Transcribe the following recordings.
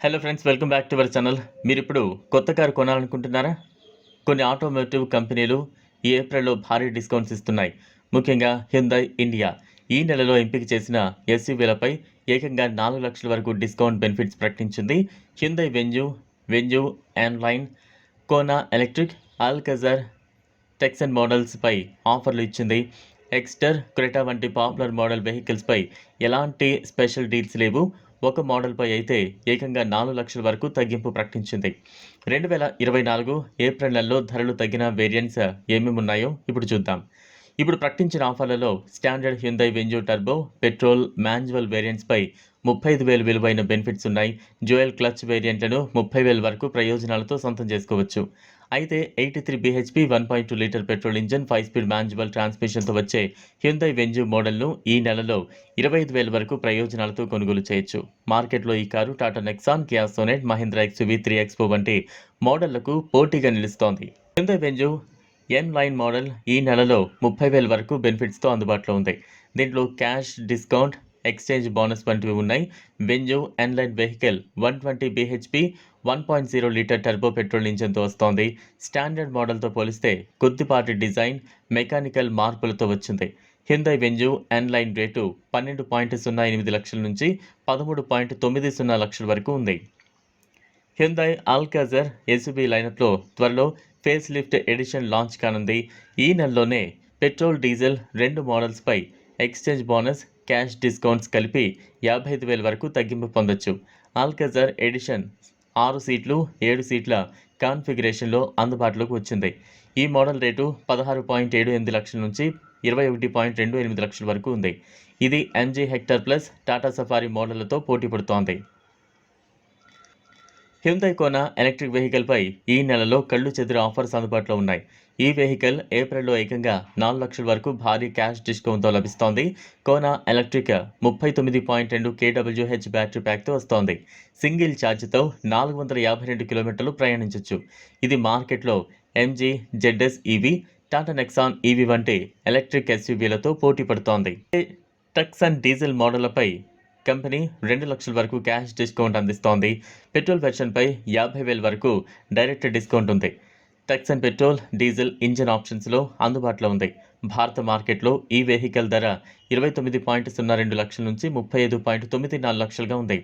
Hello friends welcome back to our channel మీరు ఇప్పుడు కొత్త కారు కొనాలనుకుంటున్నారా? కొన్ని ఆటోమోటివ్ కంపెనీలు ఈ ఏప్రిల్లో భారీ డిస్కౌంట్స్ ఇస్తున్నాయి. ముఖ్యంగా హ్యుందై ఇండియా ఈ నెలలో ఎంపిక చేసిన ఎస్యూవీలపై ఏకంగా నాలుగు లక్షల వరకు డిస్కౌంట్ బెనిఫిట్స్ ప్రకటించింది Hyundai Venue Venue line Kona electric Alcazar Tucson మోడల్స్పై ఆఫర్లు ఇచ్చింది. ఎక్స్టర్ క్రెటా వంటి పాపులర్ మోడల్ వెహికల్స్పై ఎలాంటి స్పెషల్ డీల్స్ లేవు. ఒక మోడల్పై అయితే ఏకంగా నాలుగు లక్షల వరకు తగ్గింపు ప్రకటించింది. రెండు వేల ఇరవై నాలుగు ఏప్రిల్ నెలలో ధరలు తగ్గిన వేరియంట్స్ ఏమేమి ఉన్నాయో ఇప్పుడు చూద్దాం. ఇప్పుడు ప్రకటించిన ఆఫర్లలో standard Hyundai Venue turbo petrol manual వేరియంట్స్పై ముప్పై ఐదు వేలు విలువైన బెనిఫిట్స్ ఉన్నాయి. జోయల్ క్లచ్ వేరియంట్లను ముప్పై వేల వరకు ప్రయోజనాలతో సొంతం చేసుకోవచ్చు. అయితే eighty three BHP one point two litre petrol engine five speed manual ట్రాన్స్మిషన్తో వచ్చే హ్యుందై వెంజు మోడల్ను ఈ నెలలో ఇరవై ఐదు వేల వరకు ప్రయోజనాలతో కొనుగోలు చేయొచ్చు. మార్కెట్లో ఈ car Tata Nexon Kia Sonet Mahindra XV three XO వంటి మోడళ్ళకు పోటీగా నిలుస్తోంది. Hyundai Venue N line model ఈ నెలలో ముప్పై వేల వరకు బెనిఫిట్స్తో అందుబాటులో ఉంది. దీంట్లో క్యాష్ డిస్కౌంట్ ఎక్స్చేంజ్ బోనస్ వంటివి ఉన్నాయి. Venue N line vehicle one twenty BHP one point zero litre turbo petrol ఇంజన్తో వస్తోంది. స్టాండర్డ్ మోడల్తో పోలిస్తే కొద్దిపాటి డిజైన్ మెకానికల్ మార్పులతో వచ్చింది. Hyundai Venue N line rate పన్నెండు పాయింట్ సున్నా ఎనిమిది లక్షల నుంచి పదమూడు పాయింట్ తొమ్మిది సున్నా లక్షల వరకు ఉంది. హ్యుందాయ్ ఆల్కాజర్ ఎస్యూబీ లైనప్లో త్వరలో ఫేస్ లిఫ్ట్ ఎడిషన్ లాంచ్ కానుంది. ఈ నెలలోనే పెట్రోల్ డీజిల్ రెండు మోడల్స్పై ఎక్స్చేంజ్ బోనస్ క్యాష్ డిస్కౌంట్స్ కలిపి యాభై ఐదు వేల వరకు తగ్గింపు పొందొచ్చు. ఆల్కజర్ ఎడిషన్ ఆరు సీట్లు ఏడు సీట్ల కాన్ఫిగరేషన్లో అందుబాటులోకి వచ్చింది. ఈ మోడల్ రేటు పదహారు పాయింట్ ఏడు ఎనిమిది లక్షల నుంచి ఇరవై ఒకటి పాయింట్ రెండు ఎనిమిది లక్షల వరకు ఉంది. ఇది MG Hector Plus Tata Safari మోడళ్ళతో పోటీ పడుతోంది. హ్యుందై కోనా ఎలక్ట్రిక్ వెహికల్పై ఈ నెలలో కళ్ళు చెదిరే ఆఫర్స్ అందుబాటులో ఉన్నాయి. ఈ వెహికల్ ఏప్రిల్లో ఏకంగా నాలుగు లక్షల వరకు భారీ క్యాష్ డిస్కౌంట్తో లభిస్తోంది. కోనా ఎలక్ట్రిక్ ముప్పై తొమ్మిది పాయింట్ రెండు కేడబ్ల్యూహెచ్ బ్యాటరీ ప్యాక్తో వస్తోంది. సింగిల్ ఛార్జ్తో నాలుగు వందల యాభై రెండు కిలోమీటర్లు ప్రయాణించవచ్చు ఇది మార్కెట్లో MG ZS EV Tata Nexon EV వంటి ఎలక్ట్రిక్ ఎస్యూవీలతో పోటీ పడుతోంది. టక్సన్ డీజిల్ మోడళ్ళపై కంపెనీ రెండు లక్షల వరకు క్యాష్ డిస్కౌంట్ అందిస్తోంది. పెట్రోల్ వెర్షన్పై యాభై వేల వరకు డైరెక్ట్ డిస్కౌంట్ ఉంది. టెక్సన్ పెట్రోల్ డీజిల్ ఇంజన్ ఆప్షన్స్లో అందుబాటులో ఉంది. భారత మార్కెట్లో ఈ వెహికల్ ధర ఇరవై తొమ్మిది పాయింట్ సున్నా రెండు లక్షల నుంచి ముప్పై ఐదు పాయింట్ తొమ్మిది నాలుగు లక్షలుగా ఉంది.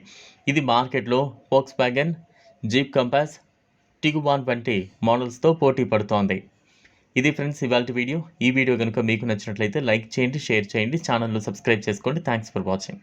ఇది మార్కెట్లో Volkswagen Jeep Compass Tiguan వంటి మోడల్స్తో పోటీ పడుతోంది. ఇది ఫ్రెండ్స్ ఇవాళ వీడియో. ఈ వీడియో కనుక మీకు నచ్చినట్లయితే లైక్ చేయండి షేర్ చేయండి ఛానల్ను సబ్స్క్రైబ్ చేసుకోండి. Thanks for watching.